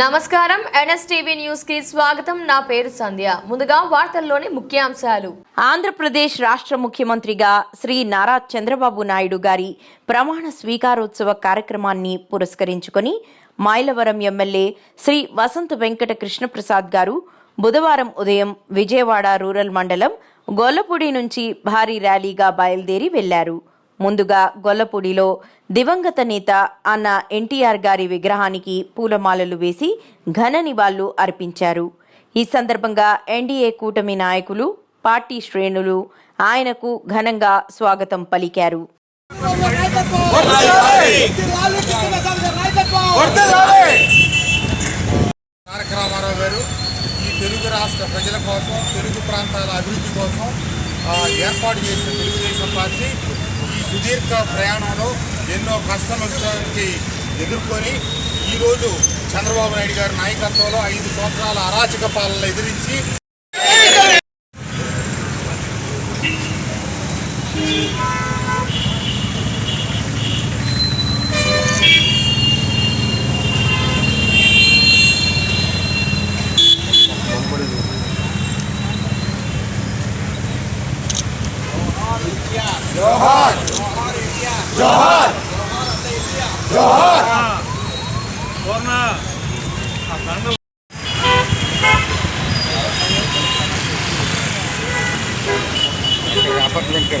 నమస్కారం. ఎన్ఎస్టీవీ న్యూస్కి స్వాగతం. నా పేరు సంధ్య. ముందుగా వార్తల్లోని ముఖ్యాంశాలు. ఆంధ్రప్రదేశ్ రాష్ట్ర ముఖ్యమంత్రిగా శ్రీ నారా చంద్రబాబు నాయుడు గారి ప్రమాణ స్వీకారోత్సవ కార్యక్రమాన్ని పురస్కరించుకొని మైలవరం ఎమ్మెల్యే శ్రీ వసంత వెంకట కృష్ణప్రసాద్ గారు బుధవారం ఉదయం విజయవాడ రూరల్ మండలం గొల్లపూడి నుంచి భారీ ర్యాలీగా బయలుదేరి వెళ్ళారు. ముందుగా గొల్లపూడిలో దివంగత నేత అన్న ఎన్టీఆర్ గారి విగ్రహానికి పూలమాలలు వేసి ఘన నివాళులు అర్పించారు. ఈ సందర్భంగా ఎన్డీఏ కూటమి నాయకులు పార్టీ శ్రేణులు ఆయనకు ఘనంగా స్వాగతం పలికారు. తారక రామారావు గారు ఈ తెలుగు రాష్ట్ర ప్రజల కోసం తెలుగు ప్రాంతాల అభివృద్ధి కోసం ఏర్పాటు చేసిన తెలుగుదేశం పార్టీ సుదీర్ఘ ప్రయాణంలో ఎన్నో కష్టాలకి ఎదుర్కొని ఈరోజు చంద్రబాబు నాయుడు గారి నాయకత్వంలో ఐదు సంవత్సరాల అరాచక పాలన ఎదిరించి జోహార్ జోహార్ జోహార్ అప్పట్లంకే